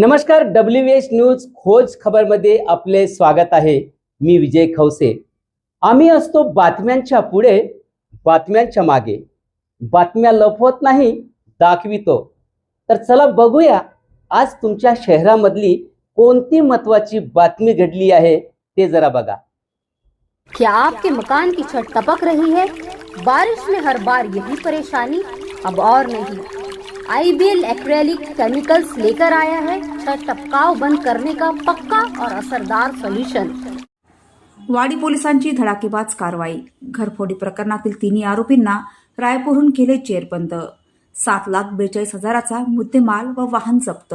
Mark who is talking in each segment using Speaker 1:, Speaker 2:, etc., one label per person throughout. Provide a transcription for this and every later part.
Speaker 1: नमस्कार W H news खोज खबरमध्ये आपले स्वागत आहे. मी विजय खवसे आम्ही असतो बातम्यांच्या पुढे बातम्या लपवत नाही, दाखवितो. तर चला बघूया, आज तुमच्या शहरामधली कोणती महत्वाची बातमी घडली आहे ते जरा बघा.
Speaker 2: क्या आपके मकान की छत टपक रही है? बारिश में हर बार यही परेशानी, अब और नहीं. आईबीएल एक्रेलिक केमिकल्स लेकर आया है। टपकाव बंद करने का पक्का और असरदार सोल्यूशन
Speaker 3: वाडी पोलिसांची धडाकेबाज कारवाई। घरफोडी प्रकरणातील तिन्ही आरोपींना रायपूरहून केले चेरबंद सात लाख बेचाळीस हजाराचा मुद्देमाल व वाहन जप्त।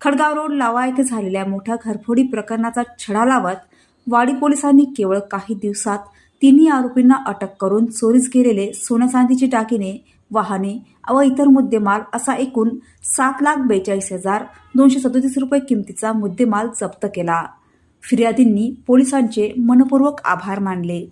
Speaker 3: खडगाव रोड लावा येथे झालेल्या मोठ्या घरफोडी प्रकरणाचा छडा लावत वाडी पोलिसांनी केवळ काही दिवसात तिन्ही आरोपींना अटक करून चोरीस गेलेले सोन्या चांदीची टाकीने वाहने व इतर मुद्देमाल असा एकूण सात लाख बेचाळीस हजार दोनशे सदोतीस रुपये किमतीचा मुद्देमाल जप्त केला. फिर्यादींनी पोलिसांचे मनपूर्वक आभार मानले.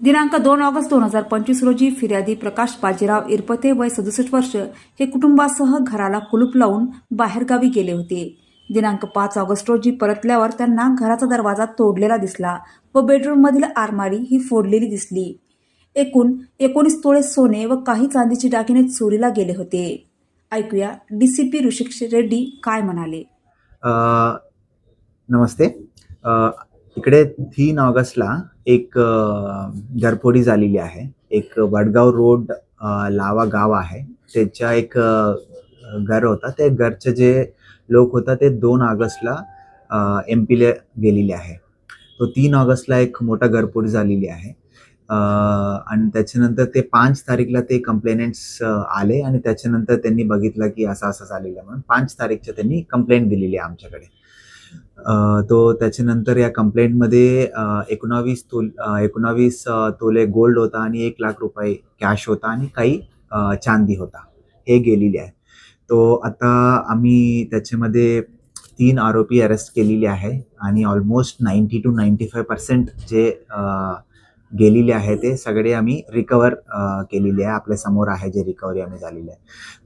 Speaker 3: दिनांक दोन ऑगस्ट दोन हजार पंचवीस रोजी फिर्यादी प्रकाश बाजीराव इरपते वय सदुसष्ट वर्ष हे कुटुंबासह घराला कुलूप लावून बाहेरगावी गेले होते. दिनांक पाच ऑगस्ट रोजी परतल्यावर त्यांना घराचा दरवाजा तोडलेला दिसला व बेडरूममधील आरमारी ही फोडलेली दिसली. एकूण एकोणीस तोळे सोने व काही चांदीचे दागिने चोरीला गेले होते. ऐकूया डीसीपी ऋषिक रेड्डी काय म्हणाले?
Speaker 4: नमस्ते. इकडे तीन ऑगस्टला एक घरफोडी झालेली आहे. एक वडगाव रोड लावा गाव आहे. त्याच्या एक घर होता. ते घरचे जे लोक होता ते दोन ऑगस्टला एम पीला गेलेले आहे. तो तीन ऑगस्टला एक मोठा घरफोडी झालेली आहे. आणि त्याच्यानंतर ते पाच तारीखला ते कंप्लेनेंट्स आले आणि त्याच्यानंतर त्यांनी बघितलं की असं असं झालेलं आहे म्हणून पाच तारीखच्या त्यांनी कंप्लेंट दिलेली आहे आमच्याकडे. तो त्याच्यानंतर या कंप्लेंटमध्ये एकोणावीस तो एकोणावीस तोले गोल्ड होता आणि एक लाख रुपये कॅश होता आणि काही चांदी होता. हे गेलेले आहे. तो आता आम्ही त्याच्यामध्ये तीन आरोपी अरेस्ट केलेले आहे आणि almost ninety two ninety five percent जे आ, गेलेले आहे ते सगळे आम्ही रिकवर केलेले आहे. आपल्यासमोर आहे जे रिकव्हरी आम्ही झालेली आहे.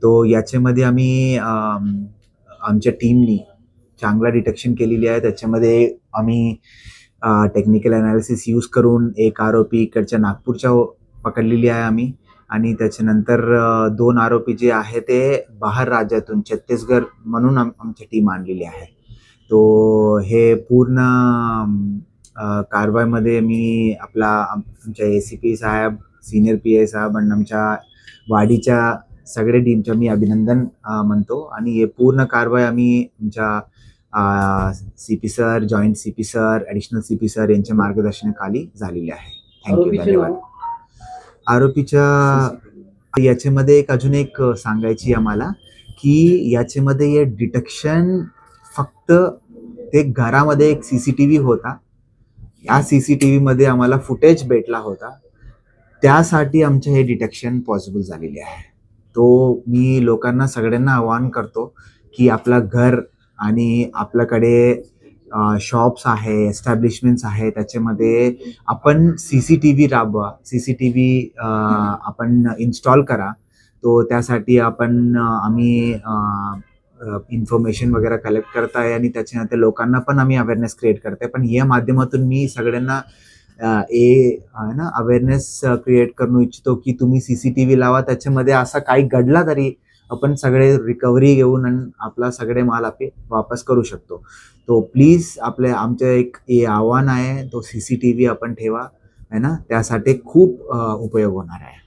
Speaker 4: तो याच्यामध्ये आम्ही आमच्या टीमनी चांगला डिटेक्शन केलेली आहे. त्याच्यामध्ये आम्ही टेक्निकल अनालिसिस यूज करून एक आरोपी इकडच्या नागपूरच्या पकडलेली आहे आम्ही. आणि त्याच्यानंतर दोन आरोपी जे आहे ते बाहेर राज्यातून छत्तीसगड म्हणून आम आमची टीम आणलेली आहे. तो हे पूर्ण कारवाईमध्ये मी आपला आम- आमच्या ए सी पी साहेब सिनियर पी आय साहेब आणि आमच्या वाडीच्या सगळे टीमचं मी अभिनंदन म्हणतो आणि हे पूर्ण कारवाई आम्ही आमच्या C P sir joint C P sir additional C P sir यांच्या मार्गदर्शनाखाली झालेली आहे. थँक्यू धन्यवाद. आरोपीच्या याच्यामध्ये एक अजून एक सांगायची आम्हाला की याच्यामध्ये हे डिटेक्शन फक्त ते घरामध्ये एक सी सी टी व्ही होता. या सी सी टी व्हीमध्ये आम्हाला फुटेज भेटला होता. त्यासाठी आमचं हे डिटेक्शन पॉसिबल झालेले आहे. तो मी लोकांना सगळ्यांना आवाहन करतो की आपलं घर आणि आपल्याकडे शॉप्स आहे एस्टॅब्लिशमेंट्स आहे त्याच्यामध्ये आपण सी सी टी व्ही राबवा सी सी टी व्ही आपण इन्स्टॉल करा. तो त्यासाठी आपण आम्ही इन्फॉर्मेशन वगैरे कलेक्ट करताय आणि त्याच्यानंतर लोकांना पण आम्ही अवेअरनेस क्रिएट करताय. पण या माध्यमातून मी सगळ्यांना ए आहे ना अवेअरनेस क्रिएट करू इच्छितो की तुम्ही सी सी टी व्ही लावा. त्याच्यामध्ये असा काही घडला तरी आपण सगळे रिकव्हरी घेऊन आणि आपला सगळे माल आपले वापस करू शकतो. तो प्लीज आपले आमचं एक ए आव्हान आहे तो सी सी टी व्ही आपण ठेवा है ना? त्यासाठी खूप उपयोग होणार आहे.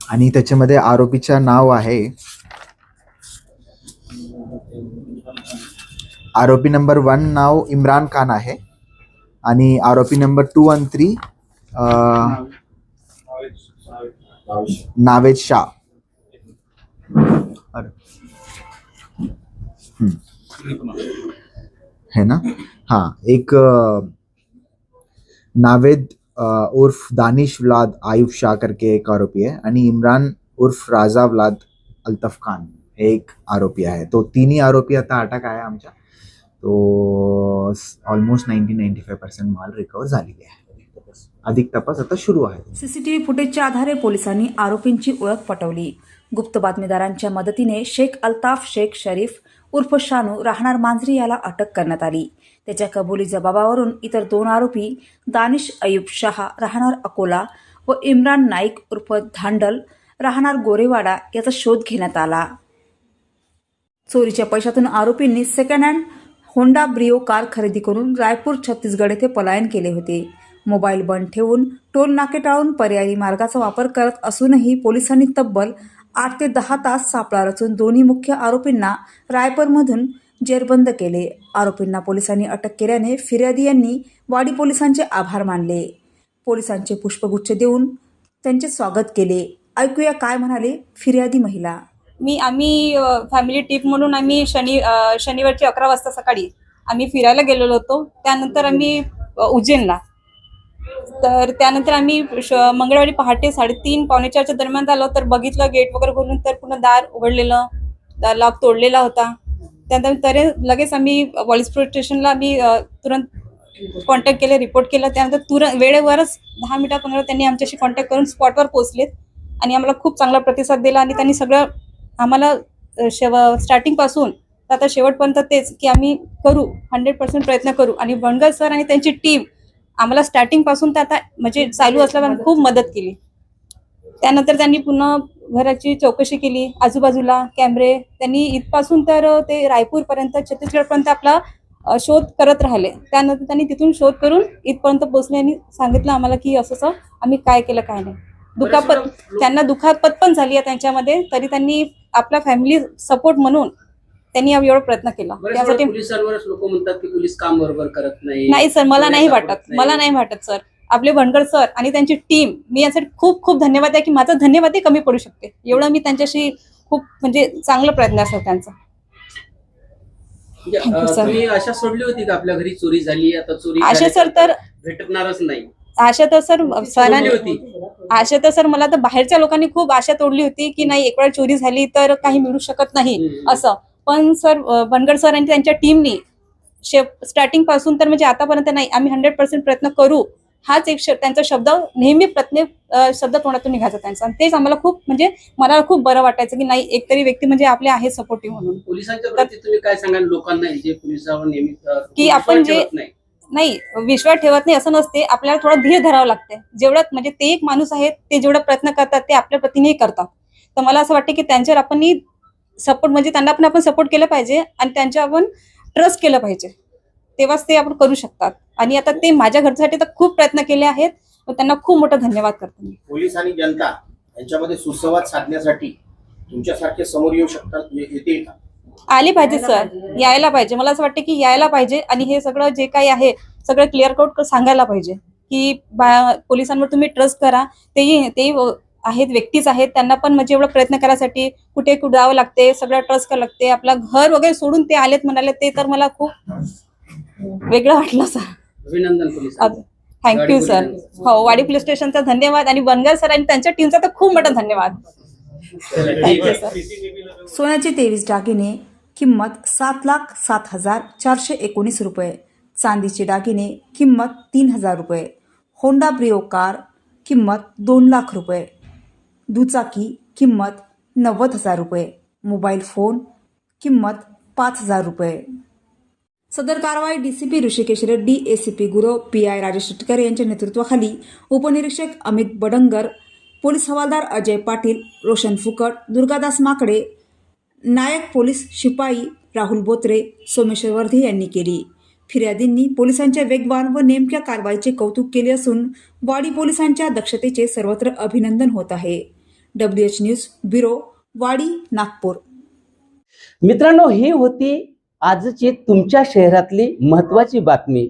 Speaker 4: आणि त्याच्यामध्ये आरोपीचं नाव आहे आरोपी नंबर वन नाव इम्रान खान आहे. आणि आरोपी number two one three Naved Shah. है ना? हाँ एक नावेद उर्फ दानिश व्लाद आयुब शाह करके एक आरोपी है. आणि इम्रान उर्फ राजा व्लाद अल्तफ खान. एक आरोपी आहे. तो तिन्ही आरोपी आता अटक आहे आमच्या. तो almost ninety ninety five percent माल रिकवर झालेली आहे. अधिक तपास आता सुरू आहे.
Speaker 3: सीसीटीव्ही फुटेजच्या आधारे पोलिसांनी आरोपींची ओळख पटवली. गुप्त बातमीदारांच्या मदतीने शेख अल्ताफ शेख शरीफ उर्फ शानू राहणार मांजरी याला अटक करण्यात आली. त्याच्या कबुली जबाबावरून इतर दोन आरोपी दानिश अयूब शहा राहणार अकोला व इम्रान नाईक उर्फ धांडल राहणार गोरेवाडा याचा शोध घेण्यात आला. चोरीच्या पैशातून आरोपींनी second hand Honda Brio car खरेदी करून रायपूर छत्तीसगड येथे पलायन केले होते. मोबाईल बंद ठेवून टोल नाके टाळून पर्यायी मार्गाचा वापर करत असूनही पोलिसांनी तब्बल आठ ते दहा तास सापळा रचून दोन्ही मुख्य आरोपींना रायपूरमधून जेरबंद केले. आरोपींना पोलिसांनी अटक केल्याने फिर्यादी यांनी वाडी पोलिसांचे आभार मानले. पोलिसांचे पुष्पगुच्छ देऊन त्यांचे स्वागत केले. ऐकूया काय म्हणाले फिर्यादी महिला.
Speaker 5: मी आम्ही फॅमिली ट्रिप म्हणून आम्ही शनि शनिवारची अकरा वाजता सकाळी आम्ही फिरायला गेलेलो होतो. त्यानंतर आम्ही उज्जैनला. तर त्यानंतर आम्ही श- मंगळवारी पहाटे साडेतीन पावणे चारच्या दरम्यान झालो. तर बघितलं गेट वगैरे खोलून तर पुन्हा दार उघडलेलं. दा- लॉक तोडलेला होता. त्यानंतर तरी लगेच आम्ही पोलीस स्टेशनला आम्ही तुरंत कॉन्टॅक्ट केले रिपोर्ट केलं. त्यानंतर तुरंत वेळेवरच दहा मिनिटात पंधरा त्यांनी आमच्याशी कॉन्टॅक्ट करून स्पॉटवर पोहोचलेत. आणि आम्हाला खूप चांगला प्रतिसाद दिला आणि त्यांनी सगळं आम्हाला शेव स्टार्टिंगपासून तर आता शेवटपर्यंत तेच की आम्ही करू हंड्रेड पर्सेंट प्रयत्न करू. आणि बनगर सर आणि त्यांची टीम आम्हाला स्टार्टिंगपासून तर आता म्हणजे चालू असल्यापासून खूप मदत केली. त्यानंतर त्यांनी पुन्हा घराची चौकशी केली आजूबाजूला कॅमेरे त्यांनी इथपासून तर ते रायपूरपर्यंत छत्तीसगडपर्यंत आपला शोध करत राहिले. त्यानंतर त्यांनी तिथून शोध करून इथपर्यंत पोहोचले आणि सांगितलं आम्हाला की असं असं आम्ही काय केलं काय नाही. दुखापत त्यांना दुखापत पण झाली आहे त्यांच्यामध्ये तरी त्यांनी आपला फॅमिली सपोर्ट म्हणून त्यांनी एवढा प्रयत्न केला. त्यासाठी
Speaker 1: पोलिसांवरच लोक म्हणतात की पोलीस काम बरोबर करत नाही.
Speaker 5: नाही सर मला नाही वाटत. मला नाही वाटत सर. आपले भंडकर सर आणि त्यांची टीम मी यासाठी खूप खूप धन्यवाद आहे की माझा धन्यवादही कमी पडू शकते. एवढं मी त्यांच्याशी खूप म्हणजे चांगला प्रयत्न असेल त्यांचा.
Speaker 1: म्हणजे. तुम्ही आशा सोडली होती का आपल्या घरी चोरी झाली आता चोरी
Speaker 5: आशा सर तर
Speaker 1: भेटणारच नाही?
Speaker 5: आशा तर सर सरांनी
Speaker 1: होती.
Speaker 5: आशा तर सर मला तर बाहेरच्या लोकांनी खूप आशा तोडली होती की नाही एक वेळा चोरी झाली तर काही मिळू शकत नाही. असं. पण सर अ, बनगड सर आणि त्यांच्या टीमनी स्टार्टिंगपासून तर म्हणजे आतापर्यंत नाही आम्ही हंड्रेड पर्सेंट प्रयत्न करू. हाच एक त्यांचा शब्द नेहमी प्रत्येक शब्द तोंडातून निघायचा त्यांचा. आणि तेच आम्हाला खूप म्हणजे मला खूप बरं वाटायचं की नाही एकतरी व्यक्ती म्हणजे आपले आहे सपोर्टिव्ह म्हणून.
Speaker 1: पोलिसांच्या प्रती तुम्ही काय सांगाल लोकांना
Speaker 5: की आपण जे-
Speaker 1: नाही
Speaker 5: विश्वास ठेवत नाही असं नसते. आपल्याला थोडं धीर धरावं लागते. जेवढं म्हणजे ते एक माणूस आहेत ते जेवढं प्रयत्न करतात ते आपल्या प्रतीनेही करतात. तर मला असं वाटतं की त्यांच्यावर आपण सपोर्ट म्हणजे त्यांना पण आपण सपोर्ट केलं पाहिजे आणि त्यांच्यावर आपण ट्रस्ट केलं पाहिजे. तेव्हाच ते आपण करू शकतात. आणि आता ते माझ्या घरच्यासाठी तर खूप प्रयत्न केले आहेत. त्यांना खूप मोठा धन्यवाद करतो मी.
Speaker 6: पोलीस आणि जनता यांच्यामध्ये सुसंवाद साधण्यासाठी तुमच्यासारखे समोर येऊ शकतात येतील का?
Speaker 5: आले पाहिजे सर. यायला पाहिजे. मला असं वाटतं की यायला पाहिजे आणि हे सगळं जे काही आहे सगळं क्लिअर कट सांगायला पाहिजे. की बा- पोलिसांवर तुम्ही ट्रस्ट करा. तेही व- आहेत व्यक्तीच आहेत. त्यांना पण म्हणजे एवढं प्रयत्न करायसाठी कुठे कुठे जावं लागते सगळं ट्रस्ट करावं लागते. आपलं घर वगैरे सोडून ते आलेत म्हणाले ते तर मला खूप वेगळं वाटलं सर.
Speaker 1: अभिनंदन पोलीस
Speaker 5: थँक्यू सर. हो वाडी पोलीस स्टेशनचा धन्यवाद आणि बनगर सर आणि त्यांच्या टीमचा तर खूप मोठा धन्यवाद. थँक्यू सर
Speaker 3: सोन्याचे तेवीस दागिने किंमत सात लाख सात हजार चारशे एकोणीस रुपये. चांदीचे दागिने किंमत तीन हजार रुपये. होंडा ब्रिओ कार किंमत दोन लाख रुपये. दुचाकी किंमत नव्वद हजार रुपये. मोबाईल फोन किंमत पाच हजार रुपये. सदर कारवाई DCP Rishikesh Reddy ACP Gurav P I Rajesh Shetkar यांच्या नेतृत्वाखाली उपनिरीक्षक अमित बडंगर पोलीस हवालदार अजय पाटील रोशन फुकट दुर्गादास माकडे नायक पोलीस शिपाई राहुल बोत्रे सोमेश्वर वर्धे यांनी केली. फिर्यादींनी पोलिसांच्या वेगवान व नेमक्या कारवाईचे कौतुक केले असून वाडी पोलिसांच्या दक्षतेचे सर्वत्र अभिनंदन होत आहे. डब्ल्यू एच न्यूज ब्युरो वाडी नागपूर.
Speaker 1: मित्रांनो ही होती आजची तुमच्या शहरातली महत्वाची बातमी.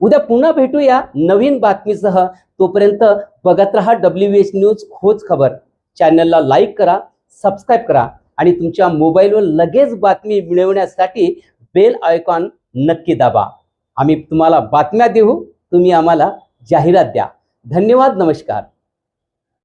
Speaker 1: उद्या पुन्हा भेटूया नवीन बातमीसह. तोपर्यंत बघत रहा डब्ल्यू एच न्यूज खोज खबर. चॅनलला लाईक करा सबस्क्राईब करा. आणि तुमच्या मोबाईलवर लगेच बातमी मिळवण्यासाठी बेल आयकॉन नक्की दाबा. आम्ही तुम्हाला बातम्या देऊ तुम्ही आम्हाला जाहिरात द्या. धन्यवाद नमस्कार.